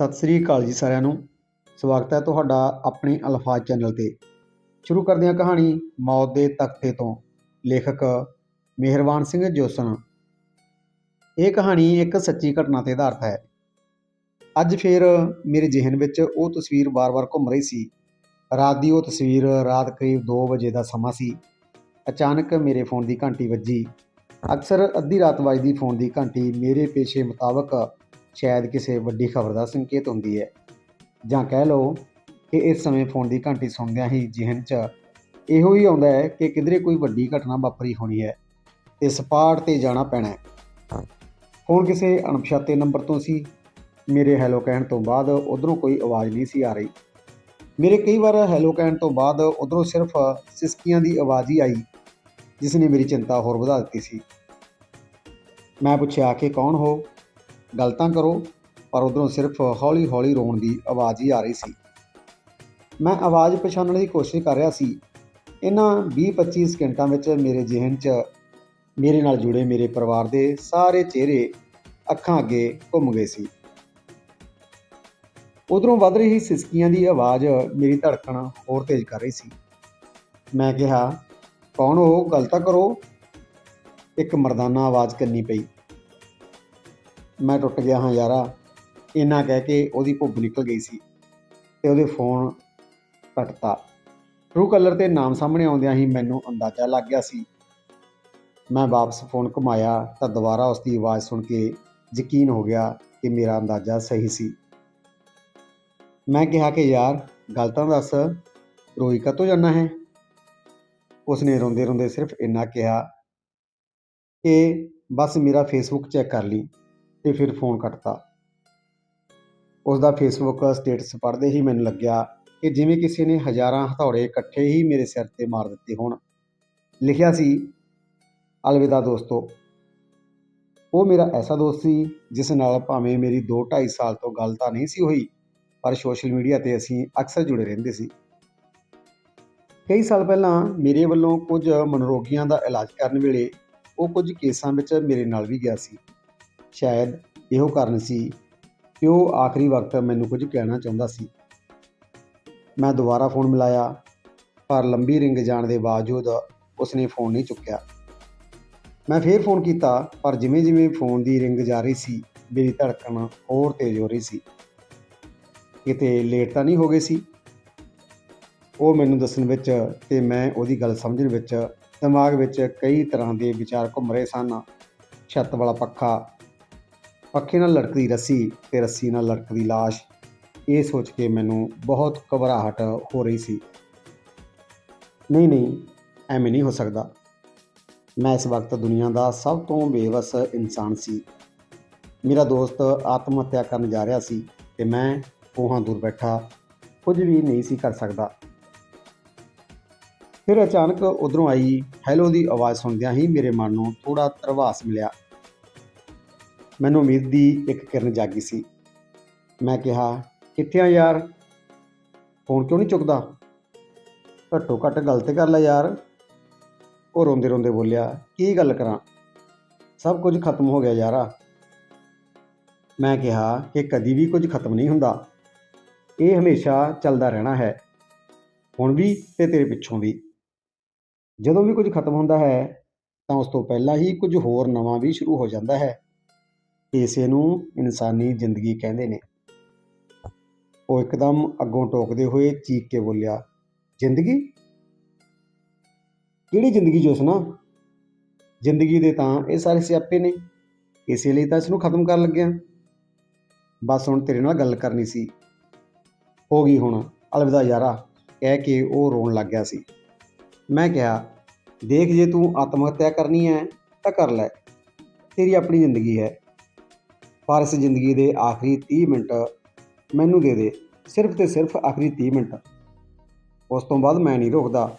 ਸਤਿ ਸ੍ਰੀ ਅਕਾਲ ਜੀ ਸਾਰਿਆਂ ਨੂੰ। ਸਵਾਗਤ ਹੈ ਤੁਹਾਡਾ ਆਪਣੇ ਅਲਫਾਜ਼ ਚੈਨਲ ਤੇ। ਸ਼ੁਰੂ ਕਰਦੇ ਹਾਂ ਕਹਾਣੀ ਮੌਤ ਦੇ ਤਖਤੇ ਤੋਂ। ਲੇਖਕ ਮਿਹਰਬਾਨ ਸਿੰਘ ਜੋਸਨ। ਇਹ ਕਹਾਣੀ ਇੱਕ ਸੱਚੀ ਘਟਨਾ ਤੇ ਆਧਾਰਿਤ ਹੈ। ਅੱਜ ਫੇਰ ਮੇਰੇ ਜ਼ਿਹਨ ਵਿੱਚ ਉਹ ਤਸਵੀਰ ਵਾਰ-ਵਾਰ ਘੁੰਮ ਰਹੀ ਸੀ। ਰਾਤ ਦੀ ਉਹ ਤਸਵੀਰ ਰਾਤ ਕਰੀਬ 2 ਵਜੇ ਦਾ ਸਮਾਂ ਸੀ। ਅਚਾਨਕ ਮੇਰੇ ਫੋਨ ਦੀ ਘੰਟੀ ਵੱਜੀ। ਅਕਸਰ ਅੱਧੀ ਰਾਤ ਵੱਜਦੀ ਫੋਨ ਦੀ ਘੰਟੀ ਮੇਰੇ ਪੇਸ਼ੇ ਮੁਤਾਬਕ ਸ਼ਾਇਦ ਕਿਸੇ ਵੱਡੀ ਖਬਰ ਦਾ ਸੰਕੇਤ ਹੁੰਦੀ ਹੈ। ਜਾਂ ਕਹਿ ਲਓ ਕਿ ਇਸ ਸਮੇਂ ਫੋਨ ਦੀ ਘੰਟੀ ਸੁਣਦਿਆਂ ਹੀ ਜ਼ਿਹਨ 'ਚ ਇਹੋ ਹੀ ਆਉਂਦਾ ਹੈ ਕਿ ਕਿਧਰੇ ਕੋਈ ਵੱਡੀ ਘਟਨਾ ਵਾਪਰੀ ਹੋਣੀ ਹੈ ਤੇ ਸਪਾਟ ਤੇ ਜਾਣਾ ਪੈਣਾ ਹੈ। ਫੋਨ ਕਿਸੇ ਅਣਪਛਾਤੇ ਨੰਬਰ ਤੋਂ ਸੀ। ਮੇਰੇ ਹੈਲੋ ਕਹਿਣ ਤੋਂ ਬਾਅਦ ਉਧਰੋਂ ਕੋਈ ਆਵਾਜ਼ ਨਹੀਂ ਸੀ ਆ ਰਹੀ। ਮੇਰੇ ਕਈ ਵਾਰ ਹੈਲੋ ਕਹਿਣ ਤੋਂ ਬਾਅਦ ਉਧਰੋਂ ਸਿਰਫ ਸਿਸਕੀਆਂ ਦੀ ਆਵਾਜ਼ ਹੀ ਆਈ, ਜਿਸ ਨੇ ਮੇਰੀ ਚਿੰਤਾ ਹੋਰ ਵਧਾ ਦਿੱਤੀ ਸੀ। ਮੈਂ ਪੁੱਛਿਆ ਕਿ ਕੌਣ ਹੋ? ਗੱਲ ਤਾਂ ਕਰੋ, ਪਰ ਉਧਰੋਂ ਸਿਰਫ ਹੌਲੀ-ਹੌਲੀ ਰੋਣ ਦੀ ਆਵਾਜ਼ ਹੀ ਆ ਰਹੀ ਸੀ। ਮੈਂ ਆਵਾਜ਼ ਪਛਾਣਨ ਦੀ ਕੋਸ਼ਿਸ਼ ਕਰ ਰਿਹਾ ਸੀ। ਇਹਨਾਂ 20-25 ਸਕਿੰਟਾਂ ਵਿੱਚ ਮੇਰੇ ਜ਼ਿਹਨ 'ਚ, ਮੇਰੇ ਨਾਲ ਜੁੜੇ ਮੇਰੇ ਪਰਿਵਾਰ ਦੇ ਸਾਰੇ ਚਿਹਰੇ ਅੱਖਾਂ ਅੱਗੇ ਘੁੰਮ ਗਏ ਸੀ। ਉਧਰੋਂ ਵੱਧ ਰਹੀ ਸਿਸਕੀਆਂ ਦੀ ਆਵਾਜ਼ ਮੇਰੀ ਧੜਕਣ ਹੋਰ ਤੇਜ਼ ਕਰ ਰਹੀ ਸੀ। ਮੈਂ ਕਿਹਾ, ਕੌਣ ਹੋ ਗੱਲ ਤਾਂ ਕਰੋ। ਇੱਕ ਮਰਦਾਨਾ ਆਵਾਜ਼ ਕਰਨੀ ਪਈ। ਮੈਂ ਟੁੱਟ ਗਿਆ ਹਾਂ ਯਾਰਾ। ਇੰਨਾ ਕਹਿ ਕੇ ਉਹਦੀ ਭੁੱਬ ਨਿਕਲ ਗਈ ਸੀ ਤੇ ਉਹਦੇ ਫੋਨ ਕੱਟਤਾ। ਟਰੂ ਕਲਰ ਤੇ ਨਾਮ ਸਾਹਮਣੇ ਆਉਂਦਿਆਂ ਹੀ ਮੈਨੂੰ ਅੰਦਾਜ਼ਾ ਲੱਗ ਗਿਆ ਸੀ। ਮੈਂ ਵਾਪਸ ਫੋਨ ਘੁਮਾਇਆ ਤਾਂ ਦੁਬਾਰਾ ਉਸ ਦੀ ਆਵਾਜ਼ ਸੁਣ ਕੇ ਯਕੀਨ ਹੋ ਗਿਆ ਕਿ ਮੇਰਾ ਅੰਦਾਜ਼ਾ ਸਹੀ ਸੀ। ਮੈਂ ਕਿਹਾ ਕਿ ਯਾਰ, ਗੱਲ ਤਾਂ ਦੱਸ, ਰੋਈ ਕਦੋਂ ਜਾਣਾ ਹੈ? ਉਸਨੇ ਰੋਂਦੇ ਰੋਂਦੇ ਸਿਰਫ ਇੰਨਾ ਕਿਹਾ ਕਿ ਬਸ ਮੇਰਾ ਫੇਸਬੁੱਕ ਚੈੱਕ ਕਰ ਲਈ। ਤੇ ਫਿਰ ਫੋਨ ਕੱਟਤਾ। ਉਸ ਦਾ ਫੇਸਬੁੱਕ ਸਟੇਟਸ ਪੜ੍ਹਦੇ ਹੀ ਮੈਨੂੰ ਲੱਗਿਆ ਕਿ ਜਿਵੇਂ ਕਿਸੇ ਨੇ ਹਜ਼ਾਰਾਂ ਹਥੌੜੇ ਇਕੱਠੇ ਹੀ ਮੇਰੇ ਸਿਰ ਤੇ ਮਾਰ ਦਿੱਤੇ ਹੋਣ। ਲਿਖਿਆ ਸੀ, ਅਲਵਿਦਾ ਦੋਸਤੋ, ਉਹ ਮੇਰਾ ਐਸਾ ਦੋਸਤ ਸੀ ਜਿਸ ਨਾਲ ਭਾਵੇਂ ਮੇਰੀ 2-2.5 ਸਾਲ ਤੋਂ ਗੱਲ ਤਾਂ ਨਹੀਂ ਸੀ ਹੋਈ, ਪਰ ਸੋਸ਼ਲ ਮੀਡੀਆ ਤੇ ਅਸੀਂ ਅਕਸਰ ਜੁੜੇ ਰਹਿੰਦੇ ਸੀ। ਕਈ ਸਾਲ ਪਹਿਲਾਂ ਮੇਰੇ ਵੱਲੋਂ ਕੁਝ ਮਨੋਰੋਗੀਆਂ ਦਾ ਇਲਾਜ ਕਰਨ ਵੇਲੇ ਉਹ ਕੁਝ ਕੇਸਾਂ ਵਿੱਚ ਮੇਰੇ ਨਾਲ ਵੀ ਗਿਆ ਸੀ। ਸ਼ਾਇਦ ਇਹੋ ਕਾਰਨ ਸੀ ਕਿ ਉਹ ਆਖਰੀ ਵਕਤ ਮੈਨੂੰ ਕੁਝ ਕਹਿਣਾ ਚਾਹੁੰਦਾ ਸੀ। ਮੈਂ ਦੁਬਾਰਾ ਫੋਨ ਮਿਲਾਇਆ, ਪਰ ਲੰਬੀ ਰਿੰਗ ਜਾਣ ਦੇ ਬਾਵਜੂਦ ਉਸਨੇ ਫੋਨ ਨਹੀਂ ਚੁੱਕਿਆ। ਮੈਂ ਫੇਰ ਫੋਨ ਕੀਤਾ, ਪਰ ਜਿਵੇਂ ਜਿਵੇਂ ਫੋਨ ਦੀ ਰਿੰਗ ਜਾ ਰਹੀ ਸੀ, ਮੇਰੀ ਧੜਕਣ ਹੋਰ ਤੇਜ਼ ਹੋ ਰਹੀ ਸੀ। ਕਿਤੇ ਲੇਟ ਤਾਂ ਨਹੀਂ ਹੋ ਗਏ ਸੀ? ਉਹ ਮੈਨੂੰ ਦੱਸਣ ਵਿੱਚ ਤੇ ਮੈਂ ਉਹਦੀ ਗੱਲ ਸਮਝਣ ਵਿੱਚ ਦਿਮਾਗ ਵਿੱਚ ਕਈ ਤਰ੍ਹਾਂ ਦੇ ਵਿਚਾਰ ਘੁੰਮ ਰਹੇ ਸਨ। ਛੱਤ ਵਾਲਾ ਪੱਖਾ ਪੱਖੇ ਨਾਲ ਲੜਕਦੀ ਰੱਸੀ ਤੇ ਰੱਸੀ ਨਾਲ ਲੜਕਦੀ ਲਾਸ਼, ਇਹ ਸੋਚ ਕੇ ਮੈਨੂੰ ਬਹੁਤ ਘਬਰਾਹਟ ਹੋ ਰਹੀ ਸੀ। ਨਹੀਂ ਨਹੀਂ, ਐਵੇਂ ਨਹੀਂ ਹੋ ਸਕਦਾ। ਮੈਂ ਇਸ ਵਕਤ ਦੁਨੀਆ ਦਾ ਸਭ ਤੋਂ ਬੇਵਸ ਇਨਸਾਨ ਸੀ। ਮੇਰਾ ਦੋਸਤ ਆਤਮ ਹੱਤਿਆ ਕਰਨ ਜਾ ਰਿਹਾ ਸੀ ਤੇ ਮੈਂ ਕੋਹਾਂ ਦੂਰ ਬੈਠਾ, ਕੁਝ ਵੀ ਨਹੀਂ ਸੀ ਕਰ ਸਕਦਾ। ਫਿਰ ਅਚਾਨਕ ਉਧਰੋਂ ਆਈ, ਹੈਲੋ ਦੀ ਆਵਾਜ਼ ਸੁਣਦਿਆਂ ਹੀ ਮੇਰੇ ਮਨ ਨੂੰ ਥੋੜਾ ਤਰਵਾਸ ਮਿਲਿਆ। ਮੈਨੂੰ ਉਮੀਦ ਦੀ ਇੱਕ ਕਿਰਨ ਜਾਗੀ ਸੀ। ਮੈਂ ਕਿਹਾ, ਕਿੱਥੇ ਆ ਯਾਰ? ਫੋਨ ਕਿਉਂ ਨਹੀਂ ਚੁੱਕਦਾ? ਘੱਟੋ ਘੱਟ ਗੱਲ ਤੇ ਕਰ ਲੈ ਯਾਰ। ਉਹ ਰੋਂਦੇ ਰੋਂਦੇ ਬੋਲਿਆ, ਕੀ ਗੱਲ ਕਰਾਂ? ਸਭ ਕੁਝ ਖਤਮ ਹੋ ਗਿਆ ਯਾਰਾ। ਮੈਂ ਕਿਹਾ ਕਿ ਕਦੀ ਵੀ ਕੁਝ ਖਤਮ ਨਹੀਂ ਹੁੰਦਾ। ਇਹ ਹਮੇਸ਼ਾ ਚੱਲਦਾ ਰਹਿਣਾ ਹੈ। ਹੁਣ ਵੀ ਤੇ ਤੇਰੇ ਪਿੱਛੋਂ ਵੀ। ਜਦੋਂ ਵੀ ਕੁਝ ਖਤਮ ਹੁੰਦਾ ਹੈ, ਤਾਂ ਉਸ ਤੋਂ ਪਹਿਲਾਂ ਹੀ ਕੁਝ ਹੋਰ ਨਵਾਂ ਵੀ ਸ਼ੁਰੂ ਹੋ ਜਾਂਦਾ ਹੈ। ਇਸੇ ਨੂੰ ਇਨਸਾਨੀ ਜ਼ਿੰਦਗੀ ਕਹਿੰਦੇ ਨੇ। ਉਹ ਇੱਕਦਮ ਅੱਗੋਂ ਟੋਕਦੇ ਹੋਏ ਚੀਕ ਕੇ ਬੋਲਿਆ, ਜ਼ਿੰਦਗੀ? ਕਿਹੜੀ ਜ਼ਿੰਦਗੀ ਜੋਸਨਾ ਜ਼ਿੰਦਗੀ ਦੇ ਤਾਂ ਇਹ ਸਾਰੇ ਸਿਆਪੇ ਨੇ। ਇਸੇ ਲਈ ਤਾਂ ਇਸ ਨੂੰ ਖਤਮ ਕਰਨ ਲੱਗਿਆ। ਬਸ ਹੁਣ ਤੇਰੇ ਨਾਲ ਗੱਲ ਕਰਨੀ ਸੀ। ਹੋ ਗਈ ਹੁਣ, ਅਲਵਿਦਾ ਯਾਰਾ, ਕਹਿ ਕੇ ਉਹ ਰੋਣ ਲੱਗ ਗਿਆ ਸੀ। ਮੈਂ ਕਿਹਾ, ਦੇਖ ਜੇ ਤੂੰ ਆਤਮ ਹੱਤਿਆ ਕਰਨੀ ਹੈ ਤਾਂ ਕਰ ਲੈ। ਤੇਰੀ ਆਪਣੀ ਜ਼ਿੰਦਗੀ ਹੈ। ਪਰ ਇਸ ਜ਼ਿੰਦਗੀ ਦੇ ਆਖਰੀ 30 ਮਿੰਟ ਮੈਨੂੰ ਦੇ ਦੇ, ਸਿਰਫ ਤੇ ਸਿਰਫ ਆਖਰੀ 30 ਮਿੰਟ। ਉਸ ਤੋਂ ਬਾਅਦ ਮੈਂ ਨਹੀਂ ਰੋਕਦਾ।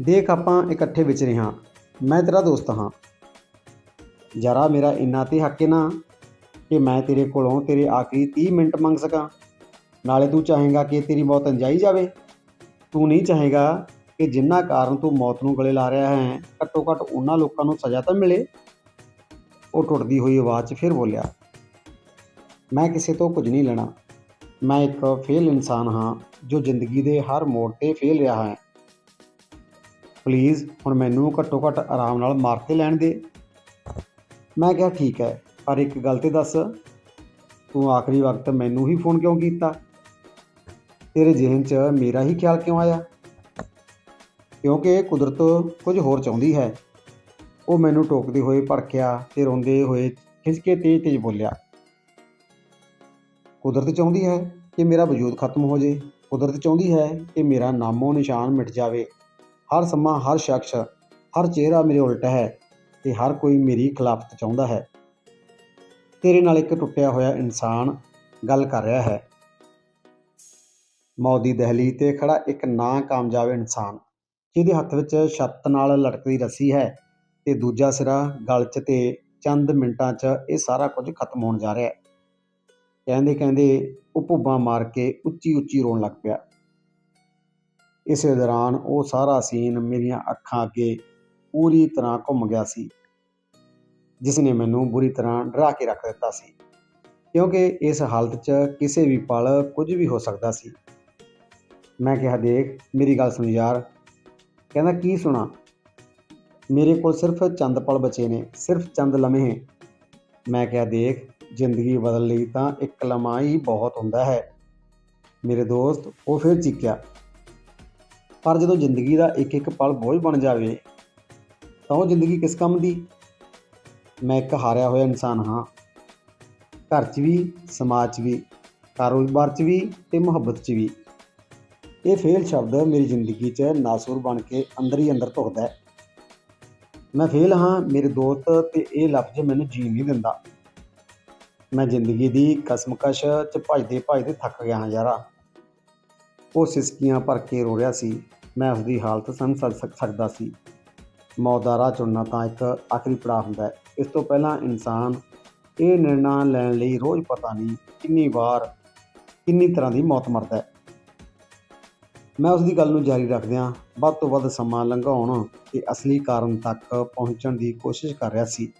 ਦੇਖ ਆਪਾਂ ਇਕੱਠੇ ਵਿਚਰੇ ਹਾਂ ਮੈਂ ਤੇਰਾ ਦੋਸਤ ਹਾਂ। ਜਰਾ ਮੇਰਾ ਇੰਨਾ ਤੇ ਹੱਕ ਨਾ ਕਿ ਮੈਂ ਤੇਰੇ ਕੋਲੋਂ ਤੇਰੇ ਆਖਰੀ 30 ਮਿੰਟ ਮੰਗ ਸਕਾਂ। ਨਾਲੇ ਤੂੰ ਚਾਹੇਗਾ ਕਿ ਤੇਰੀ ਮੌਤ ਅੰਜਾਈ ਜਾਵੇ। ਤੂੰ ਨਹੀਂ ਚਾਹੇਗਾ ਕਿ ਜਿੰਨਾ ਕਾਰਨ ਤੂੰ ਮੌਤ ਨੂੰ ਗਲੇ ਲਾ ਰਿਹਾ ਹੈ, ਘੱਟੋ ਘੱਟ ਉਹਨਾਂ ਲੋਕਾਂ ਨੂੰ ਸਜ਼ਾ ਤਾਂ ਮਿਲੇ। ਉਹ ਟੁੱਟਦੀ ਹੋਈ ਆਵਾਜ਼ 'ਚ ਫਿਰ ਬੋਲਿਆ, ਮੈਂ ਕਿਸੇ ਤੋਂ ਕੁਝ ਨਹੀਂ ਲੈਣਾ। ਮੈਂ ਇੱਕ ਫੇਲ ਇਨਸਾਨ ਹਾਂ ਜੋ ਜ਼ਿੰਦਗੀ ਦੇ ਹਰ ਮੋੜ ਤੇ ਫੇਲ ਰਿਹਾ ਹੈ। ਪਲੀਜ਼ ਹੁਣ ਮੈਨੂੰ ਘੱਟੋ ਘੱਟ ਆਰਾਮ ਨਾਲ ਮਾਰ ਤੇ ਲੈਣ ਦੇ। ਮੈਂ ਕਿਹਾ, ਠੀਕ ਹੈ, ਪਰ ਇੱਕ ਗੱਲ ਤੇ ਦੱਸ। ਤੂੰ ਆਖਰੀ ਵਕਤ ਮੈਨੂੰ ਹੀ ਫੋਨ ਕਿਉਂ ਕੀਤਾ? ਤੇਰੇ ਜ਼ਿਹਨ 'ਚ ਮੇਰਾ ਹੀ ਖਿਆਲ ਕਿਉਂ ਆਇਆ? ਕਿਉਂਕਿ ਕੁਦਰਤ ਕੁਝ ਹੋਰ ਚਾਹੁੰਦੀ ਹੈ। ਉਹ ਮੈਨੂੰ ਟੋਕਦੇ ਹੋਏ ਭੜਕਿਆ ਤੇ ਰੋਂਦੇ ਹੋਏ ਖਿਸਕੇ ਤੇਜ਼ ਤੇਜ਼ ਬੋਲਿਆ, ਕੁਦਰਤ ਚਾਹੁੰਦੀ ਹੈ ਕਿ ਮੇਰਾ ਵਜੂਦ ਖਤਮ ਹੋ ਜੇ। ਕੁਦਰਤ ਚਾਹੁੰਦੀ ਹੈ ਕਿ ਮੇਰਾ ਨਾਮੋ ਨਿਸ਼ਾਨ ਮਿਟ ਜਾਵੇ। ਹਰ ਸਮਾਂ, ਹਰ ਸ਼ਖਸ, ਹਰ ਚਿਹਰਾ ਮੇਰੇ ਉਲਟ ਹੈ ਤੇ ਹਰ ਕੋਈ ਮੇਰੀ ਖਿਲਾਫਤ ਚਾਹੁੰਦਾ ਹੈ। ਤੇਰੇ ਨਾਲ ਇੱਕ ਟੁੱਟਿਆ ਹੋਇਆ ਇਨਸਾਨ ਗੱਲ ਕਰ ਰਿਹਾ ਹੈ। ਮੌਤ ਦੀ ਦਹਲੀ ਤੇ ਖੜਾ ਇੱਕ ਨਾ ਕਾਮਯਾਬ ਇਨਸਾਨ, ਜਿਹਦੇ ਹੱਥ ਵਿੱਚ ਛੱਤ ਨਾਲ ਲਟਕਦੀ ਰੱਸੀ ਹੈ। ਅਤੇ ਦੂਜਾ ਸਿਰਾ ਗਲ 'ਚ ਤੇ ਚੰਦ ਮਿੰਟਾਂ 'ਚ ਇਹ ਸਾਰਾ ਕੁਝ ਖਤਮ ਹੋਣ ਜਾ ਰਿਹਾ ਕਹਿੰਦੇ ਕਹਿੰਦੇ ਉਹ ਭੁੱਬਾਂ ਮਾਰ ਕੇ ਉੱਚੀ ਉੱਚੀ ਰੋਣ ਲੱਗ ਪਿਆ। ਇਸੇ ਦੌਰਾਨ ਉਹ ਸਾਰਾ ਸੀਨ ਮੇਰੀਆਂ ਅੱਖਾਂ ਅੱਗੇ ਪੂਰੀ ਤਰ੍ਹਾਂ ਘੁੰਮ ਗਿਆ ਸੀ ਜਿਸ ਨੇ ਮੈਨੂੰ ਬੁਰੀ ਤਰ੍ਹਾਂ ਡਰਾ ਕੇ ਰੱਖ ਦਿੱਤਾ ਸੀ। ਕਿਉਂਕਿ ਇਸ ਹਾਲਤ 'ਚ ਕਿਸੇ ਵੀ ਪਲ ਕੁਝ ਵੀ ਹੋ ਸਕਦਾ ਸੀ। ਮੈਂ ਕਿਹਾ, ਦੇਖ, ਮੇਰੀ ਗੱਲ ਸੁਣ ਯਾਰ। ਕਹਿੰਦਾ, ਕੀ ਸੁਣਾ? ਮੇਰੇ ਕੋਲ ਸਿਰਫ ਚੰਦ ਪਲ ਬਚੇ ਨੇ, ਸਿਰਫ ਚੰਦ ਲਮਹੇ। ਮੈਂ ਕਿਹਾ, ਦੇਖ, ਜ਼ਿੰਦਗੀ ਬਦਲ ਲਈ ਤਾਂ ਇੱਕ ਲਮਹਾ ਹੀ ਬਹੁਤ ਹੁੰਦਾ ਹੈ। ਮੇਰੇ ਦੋਸਤ, ਉਹ ਫਿਰ ਚੀਕਿਆ। ਪਰ ਜਦੋਂ ਜ਼ਿੰਦਗੀ ਦਾ ਇੱਕ ਇੱਕ ਪਲ ਬੋਝ ਬਣ ਜਾਵੇ, ਤਾਂ ਉਹ ਜ਼ਿੰਦਗੀ ਕਿਸ ਕੰਮ ਦੀ? ਮੈਂ ਇੱਕ ਹਾਰਿਆ ਹੋਇਆ ਇਨਸਾਨ ਹਾਂ। ਘਰ 'ਚ ਵੀ, ਸਮਾਜ 'ਚ ਵੀ, ਕਾਰੋਬਾਰ 'ਚ ਵੀ ਤੇ ਮੁਹੱਬਤ 'ਚ ਵੀ। ਇਹ ਫੇਲ ਸ਼ਬਦ ਮੇਰੀ ਜ਼ਿੰਦਗੀ 'ਚ ਨਾਸੁਰ ਬਣ ਕੇ ਅੰਦਰ ਹੀ ਅੰਦਰ ਧੁਖਦਾ ਹੈ। ਮੈਂ ਫੇਲ ਹਾਂ, ਮੇਰੇ ਦੋਸਤ ਤੇ ਇਹ ਲਫ਼ਜ਼ ਮੈਨੂੰ ਜੀਣ ਨਹੀਂ ਦਿੰਦਾ। ਮੈਂ ਜ਼ਿੰਦਗੀ ਦੀ ਕਸਮਕਸ਼ 'ਚ ਭਜਦੇ ਭਜਦੇ ਥੱਕ ਗਿਆ ਹਾਂ ਯਾਰਾ। ਉਹ ਸਿਸਕੀਆਂ ਭਰ ਕੇ ਰੋ ਰਿਹਾ ਸੀ। ਮੈਂ ਉਸ ਦੀ ਹਾਲਤ ਸਮਝ ਸਕਦਾ ਸੀ। ਮੌਤ ਦਾ ਰਾਹ ਚੁਣਨਾ ਤਾਂ ਇੱਕ ਆਖਰੀ ਪੜਾਅ ਹੁੰਦਾ ਹੈ। ਇਸ ਤੋਂ ਪਹਿਲਾਂ ਇਨਸਾਨ ਇਹ ਨਿਰਣਾ ਲੈਣ ਲਈ ਰੋਜ਼ ਪਤਾ ਨਹੀਂ ਕਿੰਨੀ ਵਾਰ ਕਿੰਨੀ ਤਰ੍ਹਾਂ ਦੀ ਮੌਤ ਮਰਦਾ ਹੈ। ਮੈਂ ਉਸ ਦੀ ਗੱਲ ਨੂੰ ਜਾਰੀ ਰੱਖਦਿਆਂ ਵੱਧ ਤੋਂ ਵੱਧ ਸਮਾਂ ਲੰਘਾਉਣ ਤੇ ਅਸਲੀ ਕਾਰਨ ਤੱਕ ਪਹੁੰਚਣ ਦੀ ਕੋਸ਼ਿਸ਼ ਕਰ ਰਿਹਾ ਸੀ।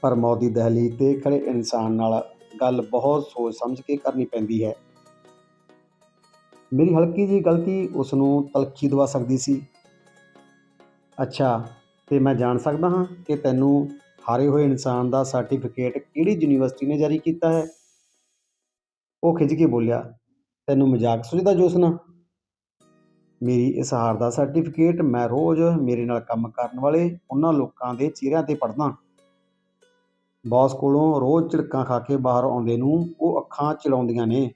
ਪਰ ਮੌਤ ਦੀ ਦਹਲੀ ਤੇ ਖੜੇ ਇਨਸਾਨ ਨਾਲ ਗੱਲ ਬਹੁਤ ਸੋਚ ਸਮਝ ਕੇ ਕਰਨੀ ਪੈਂਦੀ ਹੈ। ਮੇਰੀ ਹਲਕੀ ਜਿਹੀ ਗਲਤੀ ਉਸ ਨੂੰ ਤਲਖੀ ਦਵਾ ਸਕਦੀ ਸੀ। ਅੱਛਾ, ਤੇ ਮੈਂ ਜਾਣ ਸਕਦਾ ਹਾਂ ਕਿ ਤੈਨੂੰ ਹਾਰੇ ਹੋਏ ਇਨਸਾਨ ਦਾ ਸਰਟੀਫਿਕੇਟ ਕਿਹੜੀ ਯੂਨੀਵਰਸਿਟੀ ਨੇ ਜਾਰੀ ਕੀਤਾ ਹੈ? ਉਹ ਖਿੱਚ ਕੇ ਬੋਲਿਆ ਤੈਨੂੰ ਮਜ਼ਾਕ ਸੁਝਦਾ ਜੋਸਨਾ ਮੇਰੀ ਇਸ ਹਾਰ ਦਾ ਸਰਟੀਫਿਕੇਟ ਮੈਂ ਰੋਜ਼ ਮੇਰੇ ਨਾਲ ਕੰਮ ਕਰਨ ਵਾਲੇ ਉਹਨਾਂ ਲੋਕਾਂ ਦੇ ਚਿਹਰਿਆਂ ਤੇ ਪੜ੍ਹਦਾ। ਬੌਸ ਕੋਲੋਂ ਰੋਜ਼ ਝਿੜਕਾਂ ਖਾ ਕੇ ਬਾਹਰ ਆਉਂਦੇ ਨੂੰ ਉਹ ਅੱਖਾਂ ਚਲਾਉਂਦੀਆਂ ਨੇ।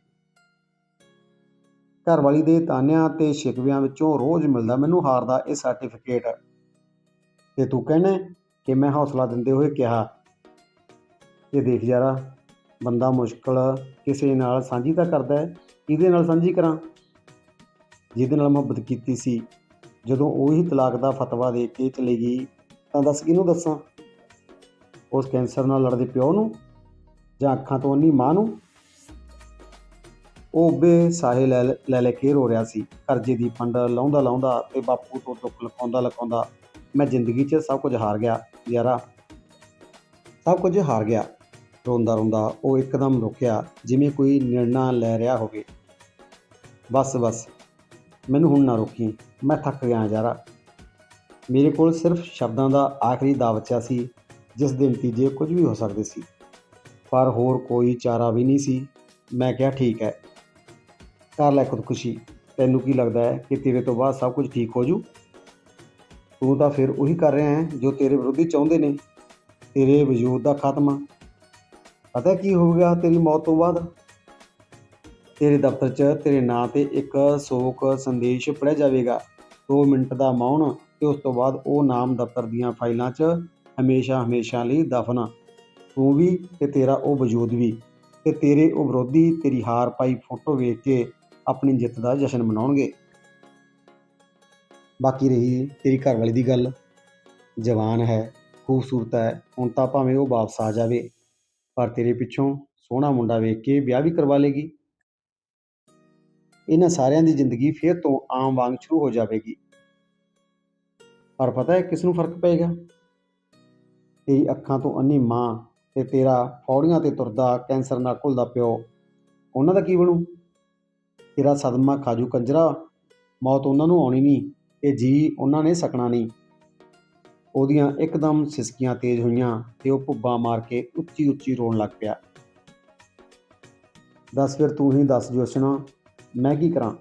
ਘਰਵਾਲੀ ਦੇ ਤਾਨਿਆਂ ਤੇ ਸ਼ਿਕਵਿਆਂ ਵਿੱਚੋਂ ਰੋਜ਼ ਮਿਲਦਾ ਮੈਨੂੰ ਹਾਰ ਦਾ ਇਹ ਸਰਟੀਫਿਕੇਟ ਤੇ ਤੂੰ ਕਹਿੰਦਾ ਕਿ ਮੈਂ ਹੌਸਲਾ ਦਿੰਦੇ ਹੋਏ ਕਿਹਾ, ਇਹ ਦੇਖ ਯਾਰਾ, ਬੰਦਾ ਮੁਸ਼ਕਲ ਕਿਸੇ ਨਾਲ ਸਾਂਝੀ ਤਾਂ ਕਰਦਾ ਹੈ ਕਿਹਦੇ ਨਾਲ ਸਾਂਝੀ ਕਰਾਂ? ਜਿਹਦੇ ਨਾਲ ਮੁਹੱਬਤ ਕੀਤੀ ਸੀ। ਜਦੋਂ ਉਹ ਹੀ ਤਲਾਕ ਦਾ ਫਤਵਾ ਦੇ ਕੇ ਚਲੀ ਗਈ, ਤਾਂ ਦੱਸ ਕਿਹਨੂੰ ਦੱਸਾਂ? ਉਸ ਕੈਂਸਰ ਨਾਲ ਲੜਦੇ ਪਿਓ ਨੂੰ ਜਾਂ ਅੱਖਾਂ ਤੋਂ ਅੰਨੀ ਮਾਂ ਨੂੰ? ਉਹ ਉੱਭੇ ਸਾਹੇ ਲੈ ਲੈ ਲੈ ਕੇ ਰੋ ਰਿਹਾ ਸੀ। ਕਰਜ਼ੇ ਦੀ ਫੰਡ ਲਾਉਂਦਾ ਲਾਉਂਦਾ ਤੇ ਬਾਪੂ ਤੋਂ ਦੁੱਖ ਲਕਾਉਂਦਾ ਲਕਾਉਂਦਾ ਮੈਂ ਜ਼ਿੰਦਗੀ 'ਚ ਸਭ ਕੁਝ ਹਾਰ ਗਿਆ। ਯਾਰਾ, ਸਭ ਕੁਝ ਹਾਰ ਗਿਆ। ਰੋਂਦਾ ਰੋਂਦਾ ਉਹ ਇੱਕਦਮ ਰੁਕਿਆ, ਜਿਵੇਂ ਕੋਈ ਨਿਰਣਾ ਲੈ ਰਿਹਾ ਹੋਵੇ। ਬਸ ਬਸ। ਮੈਨੂੰ ਹੁਣ ਨਾ ਰੋਕੀ। ਮੈਂ ਥੱਕ ਗਿਆ ਯਾਰਾ। ਮੇਰੇ ਕੋਲ ਸਿਰਫ ਸ਼ਬਦਾਂ ਦਾ ਆਖਰੀ ਦਾ ਬਚਿਆ ਸੀ, ਜਿਸ ਦੇ ਨਤੀਜੇ ਕੁਝ ਵੀ ਹੋ ਸਕਦੇ ਸੀ। ਪਰ ਹੋਰ ਕੋਈ ਚਾਰਾ ਵੀ ਨਹੀਂ ਸੀ। ਮੈਂ ਕਿਹਾ, ਠੀਕ ਹੈ। ਕਰ ਲੈ ਖੁਦਕੁਸ਼ੀ। ਤੈਨੂੰ ਕੀ ਲੱਗਦਾ ਹੈ ਕਿ ਤੇਰੇ ਤੋਂ ਬਾਅਦ ਸਭ ਕੁਝ ਠੀਕ ਹੋ ਜੂ? ਤੂੰ ਤਾਂ ਫਿਰ ਉਹੀ ਕਰ ਰਿਹਾ ਹੈ, ਜੋ ਤੇਰੇ ਵਿਰੋਧੀ ਚਾਹੁੰਦੇ ਨੇ। ਤੇਰੇ ਵਜੂਦ ਦਾ ਖਾਤਮਾ। ਪਤਾ ਕੀ ਹੋਵੇਗਾ ਤੇਰੀ ਮੌਤ ਤੋਂ ਬਾਅਦ? ਤੇਰੇ ਦਫ਼ਤਰ 'ਚ ਤੇਰੇ ਨਾਂ ਤੇ ਇੱਕ ਸੋਕ ਸੰਦੇਸ਼ ਪੜਿਆ ਜਾਵੇਗਾ। 2 ਮਿੰਟ ਦਾ ਮੌਨ ਅਤੇ ਉਸ ਤੋਂ ਬਾਅਦ ਉਹ ਨਾਮ ਦਫ਼ਤਰ ਦੀਆਂ ਫਾਈਲਾਂ 'ਚ ਹਮੇਸ਼ਾ ਹਮੇਸ਼ਾ ਲਈ ਦਫਨ। ਤੂੰ ਵੀ ਤੇ ਤੇਰਾ ਉਹ ਵਜੂਦ ਵੀ ਤੇ ਤੇਰੇ ਉਹ ਵਿਰੋਧੀ ਤੇਰੀ ਹਾਰ ਪਾਈ ਫੋਟੋ ਵੇਖ ਕੇ ਆਪਣੀ ਜਿੱਤ ਦਾ ਜਸ਼ਨ ਮਨਾਉਣਗੇ। ਬਾਕੀ ਰਹੀ ਤੇਰੀ ਘਰਵਾਲੀ ਦੀ ਗੱਲ। ਜਵਾਨ ਹੈ, ਖੂਬਸੂਰਤ ਹੈ, ਹੁਣ ਤਾਂ ਭਾਵੇਂ ਉਹ ਵਾਪਸ ਆ ਜਾਵੇ, ਪਰ ਤੇਰੇ ਪਿੱਛੋਂ ਸੋਹਣਾ ਮੁੰਡਾ ਵੇਖ ਕੇ ਵਿਆਹ ਵੀ ਕਰਵਾ ਲੇਗੀ। ਇਹਨਾਂ ਸਾਰਿਆਂ ਦੀ ਜ਼ਿੰਦਗੀ ਫਿਰ ਤੋਂ ਆਮ ਵਾਂਗ ਸ਼ੁਰੂ ਹੋ ਜਾਵੇਗੀ। ਪਰ ਪਤਾ ਹੈ ਕਿਸ ਨੂੰ ਫ਼ਰਕ ਪਏਗਾ? ਤੇਰੀ ਅੱਖਾਂ ਤੋਂ ਅੰਨੀ ਮਾਂ ਤੇ ਤੇਰਾ ਫੌੜੀਆਂ ਤੇ ਤੁਰਦਾ ਕੈਂਸਰ ਨਾਲ ਘੁਲਦਾ ਪਿਓ, ਉਹਨਾਂ ਦਾ ਕੀ ਬਣੂ? ਤੇਰਾ ਸਦਮਾ ਖਾਜੂ ਕੰਜਰਾ, ਮੌਤ ਉਹਨਾਂ ਨੂੰ ਆਉਣੀ ਨਹੀਂ, ਇਹ ਜੀ ਉਹਨਾਂ ਨੇ ਸਕਣਾ ਨਹੀਂ। ਉਹਦੀਆਂ ਇੱਕਦਮ ਸਿਸਕੀਆਂ ਤੇਜ਼ ਹੋਈਆਂ ਤੇ ਉਹ ਭੁੱਬਾਂ ਮਾਰ ਕੇ ਉੱਚੀ ਉੱਚੀ ਰੋਣ ਲੱਗ ਪਿਆ। ਦੱਸ ਫਿਰ ਤੂੰ ਹੀ ਦੱਸ ਜੋਸ਼ਨਾ ਮੈਂ ਕੀ ਕਰਾਂ?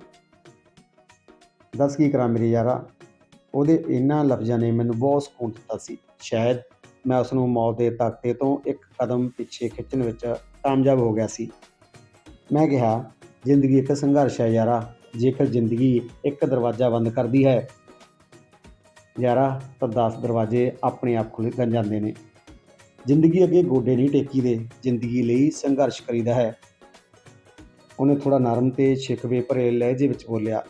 ਦੱਸ ਕੀ ਕਰਾਂ ਮੇਰੇ ਯਾਰਾ? ਉਹਦੇ ਇਹਨਾਂ ਲਫ਼ਜ਼ਾਂ ਨੇ ਮੈਨੂੰ ਬਹੁਤ ਸਕੂਨ ਦਿੱਤਾ ਸੀ। ਸ਼ਾਇਦ ਮੈਂ ਉਸ ਨੂੰ ਮੌਤ ਦੇ ਤਖਤੇ ਤੋਂ ਇੱਕ ਕਦਮ ਪਿੱਛੇ ਖਿੱਚਣ ਵਿੱਚ ਕਾਮਯਾਬ ਹੋ ਗਿਆ ਸੀ। ਮੈਂ ਕਿਹਾ, ਜ਼ਿੰਦਗੀ ਇੱਕ ਸੰਘਰਸ਼ ਹੈ ਯਾਰਾ। ਜੇਕਰ ਜ਼ਿੰਦਗੀ ਇੱਕ ਦਰਵਾਜ਼ਾ ਬੰਦ ਕਰਦੀ ਹੈ। ਯਾਰਾ ਤਾਂ 10 ਦਰਵਾਜ਼ੇ ਆਪਣੇ ਆਪ ਖੁੱਲ੍ਹ ਗੰ ਜਾਂਦੇ ਨੇ। ਜ਼ਿੰਦਗੀ ਅੱਗੇ ਗੋਡੇ ਨਹੀਂ ਟੇਕੀਦੇ। ਜ਼ਿੰਦਗੀ ਲਈ ਸੰਘਰਸ਼ ਕਰੀਦਾ ਹੈ। ਉਹਨੇ ਥੋੜਾ ਨਰਮ ਤੇ ਸ਼ਿਕਵੇ ਭਰੇ ਲਹਿਜੇ ਵਿੱਚ ਬੋਲਿਆ,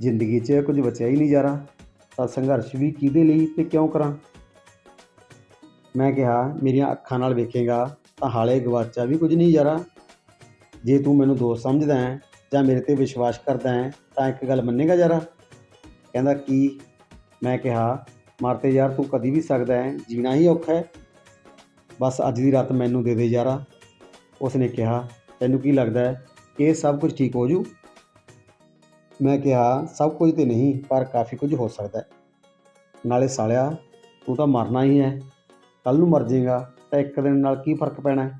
ਜ਼ਿੰਦਗੀ 'ਚ ਕੁਝ ਬਚਿਆ ਹੀ ਨਹੀਂ ਯਾਰਾ, ਤਾਂ ਸੰਘਰਸ਼ ਵੀ ਕਿਹਦੇ ਲਈ ਤੇ ਕਿਉਂ ਕਰਾਂ? ਮੈਂ ਕਿਹਾ, ਮੇਰੀਆਂ ਅੱਖਾਂ ਨਾਲ ਵੇਖੇਗਾ ਤਾਂ ਹਾਲੇ ਗਵਾਚਾ ਵੀ ਕੁਝ ਨਹੀਂ ਯਾਰਾ। ਜੇ ਤੂੰ ਮੈਨੂੰ ਦੋਸਤ ਸਮਝਦਾ ਹੈ ਜਾਂ ਮੇਰੇ ਤੇ ਵਿਸ਼ਵਾਸ ਕਰਦਾ ਹੈ ਤਾਂ ਇੱਕ ਗੱਲ ਮੰਨੇਗਾ ਯਾਰਾ? ਕਹਿੰਦਾ, ਕੀ? ਮੈਂ ਕਿਹਾ, ਮਰ ਯਾਰ ਤੂੰ ਕਦੀ ਵੀ ਸਕਦਾ ਹੈ, ਜੀਣਾ ਹੀ ਔਖਾ ਹੈ। ਬਸ ਅੱਜ ਦੀ ਰਾਤ ਮੈਨੂੰ ਦੇ ਦੇ ਯਾਰਾ। ਉਸਨੇ ਕਿਹਾ ਤੈਨੂੰ ਕੀ ਲੱਗਦਾ ਹੈ ਕਿ ਇਹ ਸਭ ਕੁਝ ਠੀਕ ਹੋ ਜੂ? ਮੈਂ ਕਿਹਾ, ਸਭ ਕੁਝ ਤੇ ਨਹੀਂ, ਪਰ ਕਾਫੀ ਕੁਝ ਹੋ ਸਕਦਾ ਹੈ। ਨਾਲੇ ਸਾਲਿਆ, ਤੂੰ ਤਾਂ ਮਰਨਾ ਹੀ ਹੈ। ਕੱਲ ਨੂੰ ਮਰ ਜਾਏਗਾ ਤਾਂ ਇੱਕ ਦਿਨ ਨਾਲ ਕੀ ਫ਼ਰਕ ਪੈਣਾ ਹੈ?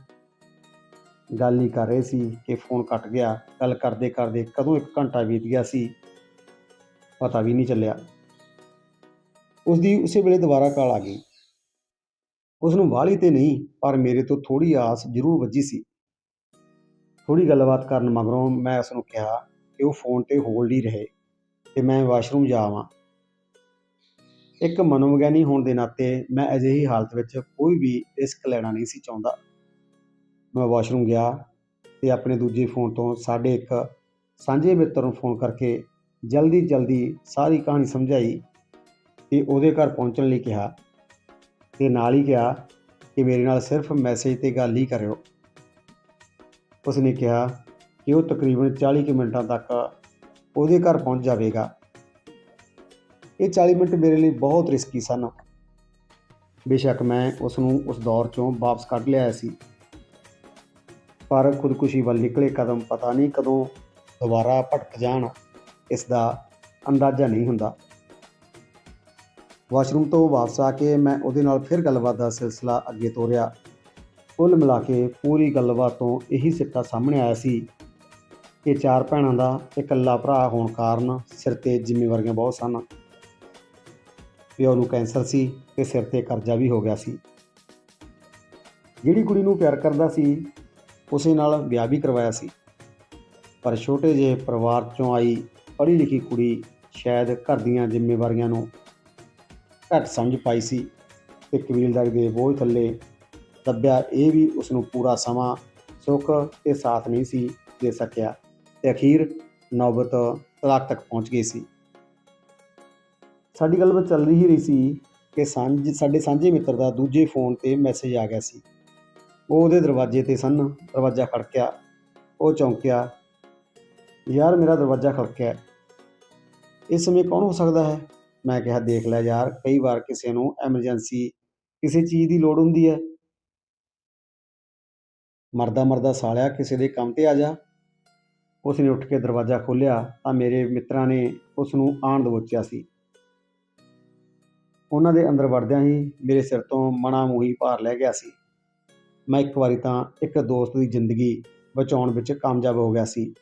ਗੱਲ ਹੀ ਕਰ ਰਹੇ ਸੀ ਕਿ ਫੋਨ ਕੱਟ ਗਿਆ। ਗੱਲ ਕਰਦੇ ਕਰਦੇ ਕਦੋਂ ਇੱਕ ਘੰਟਾ ਬੀਤ ਗਿਆ ਸੀ, ਪਤਾ ਵੀ ਨਹੀਂ ਚੱਲਿਆ। ਉਸ ਦੀ ਉਸੇ ਵੇਲੇ ਦੁਬਾਰਾ ਕਾਲ ਆ ਗਈ। ਉਸ ਨੂੰ ਵਾਲੀ ਤੇ ਨਹੀਂ, ਪਰ ਮੇਰੇ ਤੋਂ ਥੋੜੀ ਆਸ ਜ਼ਰੂਰ ਵੱਜੀ ਸੀ। ਥੋੜੀ ਗੱਲਬਾਤ ਕਰਨ ਮਗਰੋਂ ਮੈਂ ਉਸ ਨੂੰ ਕਿਹਾ ਕਿ ਉਹ ਫੋਨ ਤੇ ਹੋਲਡ ਹੀ ਰਹੇ ਤੇ ਮੈਂ ਵਾਸ਼ਰੂਮ ਜਾ ਆਵਾਂ। ਇੱਕ ਮਨੋਵਿਗਿਆਨੀ ਹੋਣ ਦੇ ਨਾਤੇ ਮੈਂ ਅਜਿਹੀ ਹਾਲਤ ਵਿੱਚ ਕੋਈ ਵੀ ਰਿਸਕ ਲੈਣਾ ਨਹੀਂ ਸੀ ਚਾਹੁੰਦਾ। ਮੈਂ ਵਾਸ਼ਰੂਮ ਗਿਆ ਤੇ ਆਪਣੇ ਦੂਜੇ ਫੋਨ ਤੋਂ ਸਾਡੇ ਇੱਕ ਸਾਂਝੇ ਮਿੱਤਰ ਨੂੰ ਫੋਨ ਕਰਕੇ ਜਲਦੀ ਜਲਦੀ ਸਾਰੀ ਕਹਾਣੀ ਸਮਝਾਈ ਤੇ ਉਹਦੇ ਘਰ ਪਹੁੰਚਣ ਲਈ ਕਿਹਾ ਤੇ ਨਾਲ ਹੀ ਕਿਹਾ ਕਿ ਮੇਰੇ ਨਾਲ ਸਿਰਫ ਮੈਸੇਜ ਤੇ ਗੱਲ ਹੀ ਕਰਿਓ। ਉਸਨੇ ਕਿਹਾ ਕਿ ਉਹ ਤਕਰੀਬਨ 40 ਕੁ ਮਿੰਟਾਂ ਤੱਕ ਉਹਦੇ ਘਰ ਪਹੁੰਚ ਜਾਵੇਗਾ। ਇਹ 40 ਮਿੰਟ ਮੇਰੇ ਲਈ ਬਹੁਤ ਰਿਸਕੀ ਸਨ। ਬੇਸ਼ੱਕ ਮੈਂ ਉਸ ਨੂੰ ਉਸ ਦੌਰ ਚੋਂ ਵਾਪਸ ਕੱਢ ਲਿਆ ਸੀ। ਪਰ ਖੁਦਕੁਸ਼ੀ ਵੱਲ ਨਿਕਲੇ ਕਦਮ ਪਤਾ ਨਹੀਂ ਕਦੋਂ ਦੁਬਾਰਾ ਭਟਕ ਜਾਣ ਇਸ ਦਾ ਅੰਦਾਜ਼ਾ ਨਹੀਂ ਹੁੰਦਾ। ਵਾਸ਼ਰੂਮ ਤੋਂ ਵਾਪਸ ਆ ਕੇ ਮੈਂ ਉਹਦੇ ਨਾਲ ਫਿਰ ਗੱਲਬਾਤ ਦਾ ਸਿਲਸਿਲਾ ਅੱਗੇ ਤੋਰਿਆ। ਕੁੱਲ ਮਿਲਾ ਕੇ ਪੂਰੀ ਗੱਲਬਾਤ ਤੋਂ ਇਹੀ ਸਿੱਟਾ ਸਾਹਮਣੇ ਆਇਆ ਸੀ। ਕਿ ਚਾਰ ਭੈਣਾਂ ਦਾ ਇਕੱਲਾ ਭਰਾ ਹੋਣ ਕਾਰਨ ਸਿਰ ਤੇ ਜ਼ਿੰਮੇਵਾਰੀਆਂ ਬਹੁਤ ਸਨ। ਪਿਓ ਨੂੰ ਕੈਂਸਰ ਸੀ ਤੇ ਸਿਰ ਤੇ ਕਰਜ਼ਾ ਵੀ ਹੋ ਗਿਆ ਸੀ। ਜਿਹੜੀ ਕੁੜੀ ਨੂੰ ਪਿਆਰ ਕਰਦਾ ਸੀ, ਉਸੇ ਨਾਲ ਵਿਆਹ ਵੀ ਕਰਵਾਇਆ ਸੀ। ਪਰ ਛੋਟੇ ਜਿਹੇ ਪਰਿਵਾਰ ਚੋਂ ਆਈ ਪੜ੍ਹੀ ਲਿਖੀ ਕੁੜੀ ਸ਼ਾਇਦ ਘਰ ਦੀਆਂ ਜ਼ਿੰਮੇਵਾਰੀਆਂ ਨੂੰ ਘੱਟ ਸਮਝ ਪਾਈ ਸੀ ਤੇ ਕਬੀਲਦਾਰੀ ਦੇ ਬੋਝ ਥੱਲੇ ਦੱਬਿਆ, ਇਹ ਵੀ ਉਸ ਨੂੰ ਪੂਰਾ ਸਮਾਂ ਸੁੱਖ ਤੇ ਸਾਥ ਨਹੀਂ ਸੀ ਦੇ ਸਕਿਆ ਤੇ ਅਖੀਰ ਨੌਬਤ ਤਲਾਕ ਤੱਕ ਪਹੁੰਚ ਗਈ ਸੀ। ਸਾਡੀ ਗੱਲਬਾਤ ਚੱਲ ਰਹੀ ਰਹੀ ਸੀ ਕਿ ਸਾਂਝ, ਸਾਡੇ ਸਾਂਝੇ ਮਿੱਤਰ ਦਾ ਦੂਜੇ ਫੋਨ ਤੇ ਮੈਸੇਜ ਆ ਗਿਆ ਸੀ। ਉਹ ਉਹਦੇ ਦਰਵਾਜ਼ੇ ਤੇ ਸਨ, ਦਰਵਾਜ਼ਾ ਖੜਕਿਆ, ਉਹ ਚੌਂਕਿਆ, ਯਾਰ ਮੇਰਾ ਦਰਵਾਜ਼ਾ ਖੜਕਿਆ ਇਸ ਸਮੇਂ ਕੌਣ ਹੋ ਸਕਦਾ ਹੈ? ਮੈਂ ਕਿਹਾ, ਦੇਖ ਲੈ ਯਾਰ, ਕਈ ਵਾਰ ਕਿਸੇ ਨੂੰ ਐਮਰਜੈਂਸੀ ਕਿਸੇ ਚੀਜ਼ ਦੀ ਲੋੜ ਹੁੰਦੀ ਹੈ। ਮਰਦਾ ਮਰਦਾ ਸਾਲਿਆ ਕਿਸੇ ਦੇ ਕੰਮ ਤੇ ਆ ਜਾ। ਉਸ ਨੇ ਉੱਠ ਕੇ ਦਰਵਾਜ਼ਾ ਖੋਲ੍ਹਿਆ ਤਾਂ ਮੇਰੇ ਮਿੱਤਰਾਂ ਨੇ ਉਸ ਨੂੰ ਆਣ ਦਵੋਚਿਆ ਸੀ। ਉਹਨਾਂ ਦੇ ਅੰਦਰ ਵੜਦਿਆਂ ਹੀ ਮੇਰੇ ਸਿਰ ਤੋਂ ਮਣਾ ਮੂੰਹੀ ਭਾਰ ਲੈ ਗਿਆ ਸੀ। ਮੈਂ ਇੱਕ ਵਾਰੀ ਤਾਂ ਇੱਕ ਦੋਸਤ ਦੀ ਜ਼ਿੰਦਗੀ ਬਚਾਉਣ ਵਿੱਚ ਕਾਮਯਾਬ ਹੋ ਗਿਆ ਸੀ।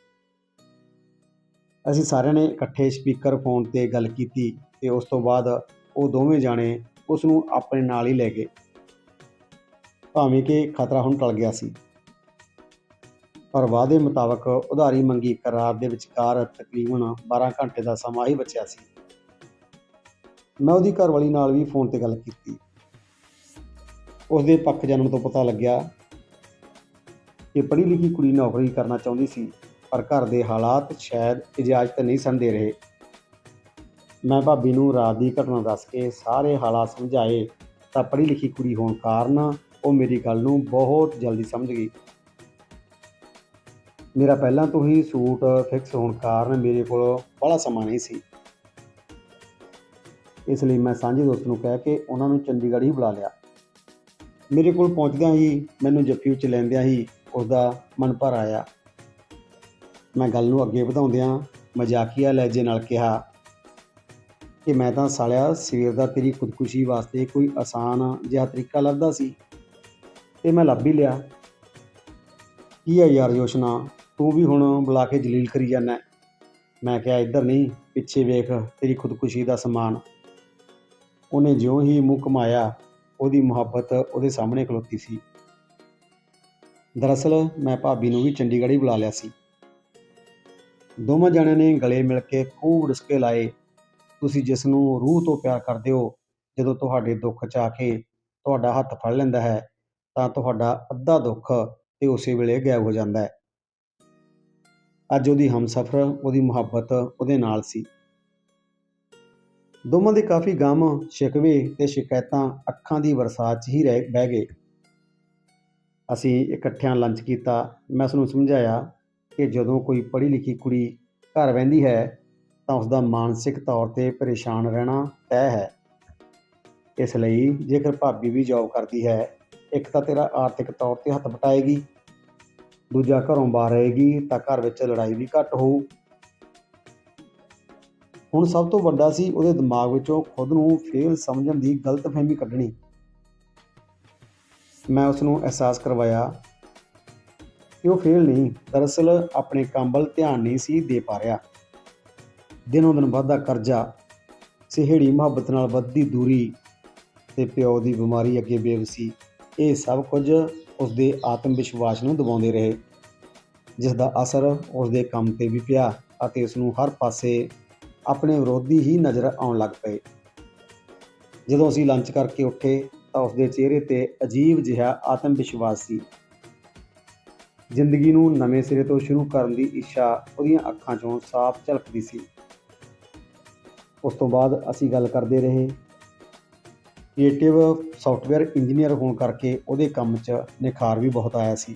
ਅਸੀਂ ਸਾਰਿਆਂ ਨੇ ਇਕੱਠੇ ਸਪੀਕਰ, ਫੋਨ ਤੇ ਗੱਲ ਕੀਤੀ ਤੇ ਉਸ ਤੋਂ ਬਾਅਦ ਉਹ ਦੋਵੇਂ ਜਾਣੇ ਉਸ ਨੂੰ ਆਪਣੇ ਨਾਲ ਹੀ ਲੈ ਗਏ। ਭਾਵੇਂ ਕਿ ਖਤਰਾ ਹੁਣ ਟਲ ਗਿਆ ਸੀ। ਪਰ ਵਾਅਦੇ ਮੁਤਾਬਕ ਉਧਾਰੀ ਮੰਗੀ ਇੱਕ ਰਾਤ ਦੇ ਵਿਚਕਾਰ ਤਕਰੀਬਨ 12 ਘੰਟੇ ਦਾ ਸਮਾਂ ਹੀ ਬਚਿਆ ਸੀ। ਮੈਂ ਉਹਦੀ ਘਰਵਾਲੀ ਨਾਲ ਵੀ ਫੋਨ ਤੇ ਗੱਲ ਕੀਤੀ। ਉਸ ਦੇ ਪੱਖ ਜਨਮ ਤੋਂ ਪਤਾ ਲੱਗਿਆ ਕਿ ਪੜ੍ਹੀ ਲਿਖੀ ਕੁੜੀ ਨੌਕਰੀ ਕਰਨਾ ਚਾਹੁੰਦੀ ਸੀ, ਪਰ ਘਰ ਦੇ ਹਾਲਾਤ ਸ਼ਾਇਦ ਇਜਾਜ਼ਤ ਨਹੀਂ ਸਨ ਦੇ ਰਹੇ। ਮੈਂ ਭਾਬੀ ਨੂੰ ਰਾਤ ਦੀ ਘਟਨਾ ਦੱਸ ਕੇ ਸਾਰੇ ਹਾਲਾਤ ਸਮਝਾਏ ਤਾਂ ਪੜ੍ਹੀ ਲਿਖੀ ਕੁੜੀ ਹੋਣ ਕਾਰਨ ਉਹ ਮੇਰੀ ਗੱਲ ਨੂੰ ਬਹੁਤ ਜਲਦੀ ਸਮਝ ਗਈ। ਮੇਰਾ ਪਹਿਲਾਂ ਤੋਂ ਹੀ ਸੂਟ ਫਿਕਸ ਹੋਣ ਕਾਰਨ ਮੇਰੇ ਕੋਲ ਬੜਾ ਸਮਾਂ ਨਹੀਂ ਸੀ। ਇਸ ਲਈ ਮੈਂ ਸਾਂਝੇ ਦੋਸਤ ਨੂੰ ਕਹਿ ਕੇ ਉਹਨਾਂ ਨੂੰ ਚੰਡੀਗੜ੍ਹ ਹੀ ਬੁਲਾ ਲਿਆ। ਮੇਰੇ ਕੋਲ ਪਹੁੰਚਦਿਆਂ ਹੀ ਮੈਨੂੰ ਜੱਫੀ ਉੱਚ ਲੈਂਦਿਆਂ ਹੀ ਉਸ ਦਾ ਮਨ ਭਰ ਆਇਆ। ਮੈਂ ਗੱਲ ਨੂੰ ਅੱਗੇ ਵਧਾਉਂਦਿਆਂ ਮਜ਼ਾਕੀਆ ਲਹਿਜੇ ਨਾਲ ਕਿਹਾ ਕਿ ਮੈਂ ਤਾਂ ਸਾਲਿਆ, ਸਵੇਰ ਦਾ ਤੇਰੀ ਖੁਦਕੁਸ਼ੀ ਵਾਸਤੇ ਕੋਈ ਆਸਾਨ ਜਿਹਾ ਤਰੀਕਾ ਲੱਭਦਾ ਸੀ। ਤੇ ਮੈਂ ਲੱਭ ਹੀ ਲਿਆ। ਕੀ ਆ ਯਾਰ ਯੋਸ਼ਨਾ ਤੂੰ ਵੀ ਹੁਣ ਬੁਲਾ ਕੇ ਜਲੀਲ ਕਰੀ ਜਾਂਦਾ ਮੈਂ ਕਿਹਾ, ਇੱਧਰ ਨਹੀਂ, ਪਿੱਛੇ ਵੇਖ, ਤੇਰੀ ਖੁਦਕੁਸ਼ੀ ਦਾ ਸਮਾਨ। ਉਹਨੇ ਜਿਉਂ ਹੀ ਮੂੰਹ ਕਮਾਇਆ ਉਹਦੀ ਮੁਹੱਬਤ ਉਹਦੇ ਸਾਹਮਣੇ ਖਲੋਤੀ ਸੀ। ਦਰਅਸਲ ਮੈਂ ਭਾਬੀ ਨੂੰ ਵੀ ਚੰਡੀਗੜ੍ਹ ਹੀ ਬੁਲਾ ਲਿਆ ਸੀ। ਦੋਵਾਂ ਜਣਿਆਂ ਨੇ ਗਲੇ ਮਿਲ ਕੇ ਖੂਬ ਰਿਸਕੇ ਲਾਏ। ਤੁਸੀਂ ਜਿਸ ਨੂੰ ਰੂਹ ਤੋਂ ਪਿਆਰ ਕਰਦੇ ਹੋ, ਜਦੋਂ ਤੁਹਾਡੇ ਦੁੱਖ 'ਚ ਆ ਕੇ ਤੁਹਾਡਾ ਹੱਥ ਫੜ ਲੈਂਦਾ ਹੈ, ਤਾਂ ਤੁਹਾਡਾ ਅੱਧਾ ਦੁੱਖ ਤੇ ਉਸੇ ਵੇਲੇ ਗਾਇਬ ਹੋ ਜਾਂਦਾ ਹੈ। ਅੱਜ ਉਹਦੀ ਹਮਸਫਰ, ਉਹਦੀ ਮੁਹੱਬਤ ਉਹਦੇ ਨਾਲ ਸੀ। ਦੋਵਾਂ ਦੇ ਕਾਫੀ ਗਮ, ਸ਼ਿਕਵੇ ਤੇ ਸ਼ਿਕਾਇਤਾਂ ਅੱਖਾਂ ਦੀ ਬਰਸਾਤ 'ਚ ਹੀ ਰਹਿ, ਬਹਿ ਗਏ। ਅਸੀਂ ਇਕੱਠਿਆਂ ਲੰਚ ਕੀਤਾ। ਮੈਂ ਉਸ ਨੂੰ ਸਮਝਾਇਆ ਕਿ ਜਦੋਂ ਕੋਈ ਪੜ੍ਹੀ ਲਿਖੀ ਕੁੜੀ ਘਰ ਵਹਿੰਦੀ ਹੈ, ਤਾਂ ਉਸ ਦਾ ਮਾਨਸਿਕ ਤੌਰ ਤੇ ਪਰੇਸ਼ਾਨ ਰਹਿਣਾ ਤੈਅ ਹੈ। ਇਸ ਲਈ ਜੇਕਰ ਭਾਬੀ ਵੀ ਜੌਬ ਕਰਦੀ ਹੈ, ਇੱਕ ਤਾਂ ਤੇਰਾ ਆਰਥਿਕ ਤੌਰ ਤੇ ਹੱਥ ਵਟਾਏਗੀ। ਦੂਜਾ ਘਰੋਂ ਬਾਹਰ ਰਹੇਗੀ ਤਾਂ ਘਰ ਵਿੱਚ ਲੜਾਈ ਵੀ ਘੱਟ ਹੋਊ। ਹੁਣ ਸਭ ਤੋਂ ਵੱਡਾ ਸੀ ਉਹਦੇ ਦਿਮਾਗ ਵਿੱਚੋਂ ਖੁਦ ਨੂੰ ਫੇਲ ਸਮਝਣ ਦੀ ਗਲਤਫਹਿਮੀ ਕੱਢਣੀ। ਮੈਂ ਉਸ ਨੂੰ ਅਹਿਸਾਸ ਕਰਵਾਇਆ ਕਿ ਉਹ ਫੇਲ ਨਹੀਂ, ਦਰਅਸਲ ਆਪਣੇ ਕੰਮ ਵੱਲ ਧਿਆਨ ਨਹੀਂ ਸੀ ਦੇ ਪਾ ਰਿਹਾ। ਦਿਨੋਂ ਦਿਨ ਵੱਧਦਾ ਕਰਜ਼ਾ, ਸਿਹੜੀ ਮੁਹੱਬਤ ਨਾਲ ਵੱਧਦੀ ਦੂਰੀ ਤੇ ਪਿਓ ਦੀ ਬਿਮਾਰੀ ਅੱਗੇ ਬੇਵਸੀ, ਇਹ ਸਭ ਕੁਝ ਉਸ ਦੇ ਆਤਮ ਵਿਸ਼ਵਾਸ ਨੂੰ ਦਬਾਉਂਦੇ ਰਹੇ ਜਿਸ ਦਾ ਅਸਰ ਉਸ ਦੇ ਕੰਮ ਤੇ ਵੀ ਪਿਆ ਅਤੇ ਉਸ ਨੂੰ ਹਰ ਪਾਸੇ ਆਪਣੇ ਵਿਰੋਧੀ ਹੀ ਨਜ਼ਰ ਆਉਣ ਲੱਗ ਪਏ। ਜਦੋਂ ਅਸੀਂ ਲੰਚ ਕਰਕੇ ਉੱਠੇ ਤਾਂ ਉਸ ਦੇ ਚਿਹਰੇ ਤੇ ਅਜੀਬ ਜਿਹਾ ਆਤਮ ਵਿਸ਼ਵਾਸ ਸੀ। ਜ਼ਿੰਦਗੀ ਨੂੰ ਨਵੇਂ ਸਿਰੇ ਤੋਂ ਸ਼ੁਰੂ ਕਰਨ ਦੀ ਇੱਛਾ ਉਹਦੀਆਂ ਅੱਖਾਂ 'ਚੋਂ ਸਾਫ਼ ਝਲਕਦੀ ਸੀ। ਉਸ ਤੋਂ ਬਾਅਦ ਅਸੀਂ ਗੱਲ ਕਰਦੇ ਰਹੇ ਕ੍ਰੀਏਟਿਵ ਸੌਫਟਵੇਅਰ ਇੰਜੀਨੀਅਰ ਹੋਣ ਕਰਕੇ ਉਹਦੇ ਕੰਮ 'ਚ ਨਿਖਾਰ ਵੀ ਬਹੁਤ ਆਇਆ ਸੀ।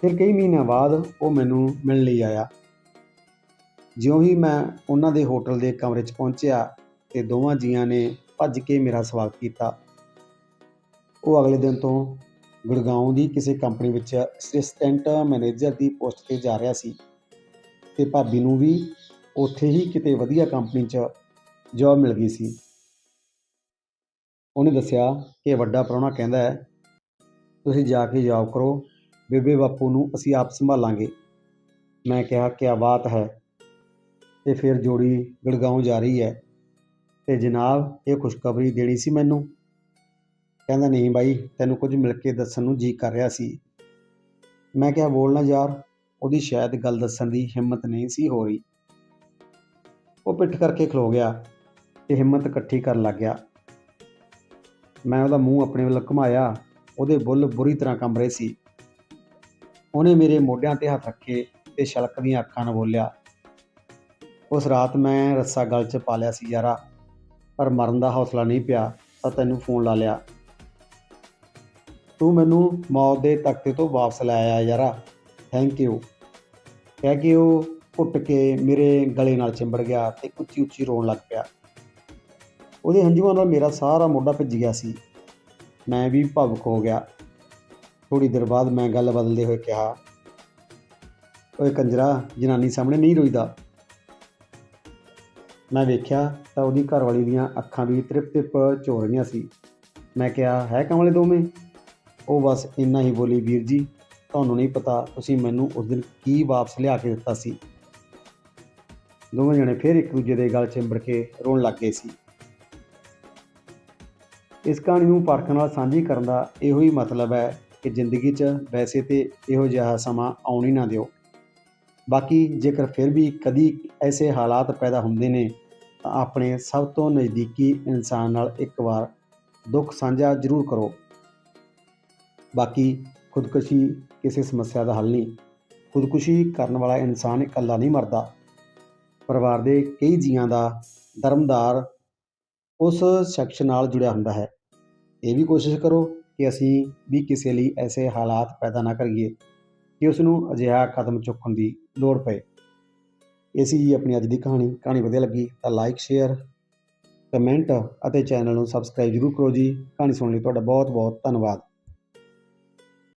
ਫਿਰ ਕਈ ਮਹੀਨਿਆਂ ਬਾਅਦ ਉਹ ਮੈਨੂੰ ਮਿਲਣ ਲਈ ਆਇਆ। ਜਿਉਂ ਹੀ ਮੈਂ ਉਹਨਾਂ ਦੇ ਹੋਟਲ ਦੇ ਕਮਰੇ 'ਚ ਪਹੁੰਚਿਆ ਤੇ ਦੋਵਾਂ ਜੀਆਂ ਨੇ ਭੱਜ ਕੇ ਮੇਰਾ ਸਵਾਗਤ ਕੀਤਾ। ਉਹ ਅਗਲੇ ਦਿਨ ਤੋਂ ਗੁੜਗਾਉਂ ਦੀ ਕਿਸੇ ਕੰਪਨੀ ਵਿੱਚ ਅਸਿਸਟੈਂਟ ਮੈਨੇਜਰ ਦੀ ਪੋਸਟ ਤੇ ਜਾ ਰਿਹਾ ਸੀ ਤੇ ਭਾਬੀ ਨੂੰ ਵੀ ਉੱਥੇ ਹੀ ਕਿਤੇ ਵਧੀਆ ਕੰਪਨੀ 'ਚ ਜੌਬ ਮਿਲ ਗਈ ਸੀ। ਉਹਨੇ ਦੱਸਿਆ ਕਿ ਵੱਡਾ ਪ੍ਰਾਹੁਣਾ ਕਹਿੰਦਾ ਹੈ, ਤੁਸੀਂ ਜਾ ਕੇ ਜੌਬ ਕਰੋ, ਬੇਬੇ ਬਾਪੂ ਨੂੰ ਅਸੀਂ ਆਪ ਸੰਭਾਲਾਂਗੇ। ਮੈਂ ਕਿਹਾ, ਕਿਆ ਬਾਤ ਹੈ। ਤੇ ਫਿਰ ਜੋੜੀ ਗੜਗਾਉਂ ਜਾ ਰਹੀ ਹੈ ਤੇ ਜਨਾਬ ਇਹ ਖੁਸ਼ਖਬਰੀ ਦੇਣੀ ਸੀ ਮੈਨੂੰ। ਕਹਿੰਦਾ, ਨਹੀਂ ਬਾਈ, ਤੈਨੂੰ ਕੁਝ ਮਿਲ ਕੇ ਦੱਸਣ ਨੂੰ ਜੀ ਕਰ ਰਿਹਾ ਸੀ। ਮੈਂ ਕਿਹਾ ਬੋਲਣਾ ਯਾਰ, ਉਹਦੀ ਸ਼ਾਇਦ ਗੱਲ ਦੱਸਣ ਦੀ ਹਿੰਮਤ ਨਹੀਂ ਸੀ ਹੋ ਰਹੀ। ਉਹ ਪਿੱਠ ਕਰਕੇ ਖਲੋ ਗਿਆ ਤੇ ਹਿੰਮਤ ਇਕੱਠੀ ਕਰਨ ਲੱਗ ਗਿਆ। ਮੈਂ ਉਹਦਾ ਮੂੰਹ ਆਪਣੇ ਵੱਲ ਘੁਮਾਇਆ, ਉਹਦੇ ਬੁੱਲ ਬੁਰੀ ਤਰ੍ਹਾਂ ਕੰਬ ਰਹੇ ਸੀ। ਉਹਨੇ ਮੇਰੇ ਮੋਢਿਆਂ ਤੇ ਹੱਥ ਰੱਖੇ ਤੇ ਛਲਕਦੀਆਂ ਅੱਖਾਂ ਨਾਲ ਬੋਲਿਆ, ਉਸ ਰਾਤ ਮੈਂ ਰੱਸਾ ਗਲ 'ਚ ਪਾ ਲਿਆ ਸੀ ਯਾਰਾ, ਪਰ ਮਰਨ ਦਾ ਹੌਸਲਾ ਨਹੀਂ ਪਿਆ, ਤਾਂ ਤੈਨੂੰ ਫੋਨ ਲਾ ਲਿਆ। ਤੂੰ ਮੈਨੂੰ ਮੌਤ ਦੇ ਤਖਤੇ ਤੋਂ ਵਾਪਸ ਲੈ ਆਇਆ ਯਾਰਾ ਥੈਂਕ ਯੂ ਕਹਿ ਕੇ ਉਹ ਘੁੱਟ ਕੇ ਮੇਰੇ ਗਲੇ ਨਾਲ ਚਿੰਬੜ ਗਿਆ ਤੇ ਉੱਚੀ ਉੱਚੀ ਰੋਣ ਲੱਗ ਪਿਆ। ਉਹਦੇ ਹੰਝੂਆਂ ਨਾਲ ਮੇਰਾ ਸਾਰਾ ਮੋਢਾ ਭਿੱਜ ਗਿਆ ਸੀ। ਮੈਂ ਵੀ ਭਾਵੁਕ ਹੋ ਗਿਆ। ਥੋੜੀ ਦੇਰ ਬਾਅਦ ਮੈਂ ਗੱਲ ਬਦਲਦੇ ਹੋਏ ਕਿਹਾ, ਓਏ ਕੰਜਰਾ, ਜਨਾਨੀ ਸਾਹਮਣੇ ਨਹੀਂ ਰੋਈਦਾ ਮੈਂ ਵੇਖਿਆ ਤਾਂ ਉਹਦੀ ਘਰਵਾਲੀ ਦੀਆਂ ਅੱਖਾਂ ਵੀ ਤ੍ਰਿਪ ਤ੍ਰਿਪ ਝੋ ਰਹੀਆਂ ਸੀ। ਮੈਂ ਕਿਹਾ, ਹੈ ਕਮਲੇ ਦੋਵੇਂ ਉਹ ਬਸ ਇੰਨਾ ਹੀ ਬੋਲੀ, ਵੀਰ ਜੀ, ਤੁਹਾਨੂੰ ਨਹੀਂ ਪਤਾ, ਤੁਸੀਂ ਮੈਨੂੰ ਉਸ ਦਿਨ ਕੀ ਵਾਪਸ ਲਿਆ ਕੇ ਦਿੱਤਾ ਸੀ ਦੋਵੇਂ ਜਣੇ ਫਿਰ ਇੱਕ ਦੂਜੇ ਦੇ ਗਲ ਚਿੰਬੜ ਕੇ ਰੋਣ ਲੱਗ ਗਏ ਸੀ। ਇਸ ਕਹਾਣੀ ਨੂੰ ਪਰਖ ਨਾਲ ਸਾਂਝੀ ਕਰਨ ਦਾ ਇਹੋ ਹੀ ਮਤਲਬ ਹੈ ਕਿ ਜ਼ਿੰਦਗੀ 'ਚ ਵੈਸੇ ਤੇ ਇਹੋ ਜਿਹਾ ਸਮਾਂ ਆਉਣ ਹੀ ਨਾ ਦਿਓ। ਬਾਕੀ ਜੇਕਰ ਫਿਰ ਵੀ ਕਦੀ ਐਸੇ ਹਾਲਾਤ ਪੈਦਾ ਹੁੰਦੇ ਨੇ, ਤਾਂ ਆਪਣੇ ਸਭ ਤੋਂ ਨਜ਼ਦੀਕੀ ਇਨਸਾਨ ਨਾਲ ਇੱਕ ਵਾਰ ਦੁੱਖ ਸਾਂਝਾ ਜ਼ਰੂਰ ਕਰੋ। ਬਾਕੀ ਖੁਦਕੁਸ਼ੀ ਕਿਸੇ ਸਮੱਸਿਆ ਦਾ ਹੱਲ ਨਹੀਂ। ਖੁਦਕੁਸ਼ੀ ਕਰਨ ਵਾਲਾ ਇਨਸਾਨ ਇਕੱਲਾ ਨਹੀਂ ਮਰਦਾ। ਪਰਿਵਾਰ ਦੇ ਕਈ ਜੀਆਂ ਦਾ ਧਰਮਦਾਰ ਉਸ ਸ਼ਖਸ ਨਾਲ ਜੁੜਿਆ ਹੁੰਦਾ ਹੈ। ਇਹ ਵੀ ਕੋਸ਼ਿਸ਼ ਕਰੋ ਕਿ ਅਸੀਂ ਵੀ ਕਿਸੇ ਲਈ ਐਸੇ ਹਾਲਾਤ ਪੈਦਾ ਨਾ ਕਰੀਏ ਕਿ ਉਸ ਨੂੰ ਅਜਿਹਾ ਕਦਮ ਚੁੱਕਣ ਦੀ ਲੋੜ ਪਏ। ਇਹ ਸੀ ਜੀ ਆਪਣੀ ਅੱਜ ਦੀ ਕਹਾਣੀ। ਕਹਾਣੀ ਵਧੀਆ ਲੱਗੀ ਤਾਂ ਲਾਈਕ ਸ਼ੇਅਰ ਕਮੈਂਟ ਅਤੇ ਚੈਨਲ ਨੂੰ ਸਬਸਕ੍ਰਾਈਬ ਜ਼ਰੂਰ ਕਰੋ ਜੀ। ਕਹਾਣੀ ਸੁਣਨ ਲਈ ਤੁਹਾਡਾ ਬਹੁਤ ਬਹੁਤ ਧੰਨਵਾਦ।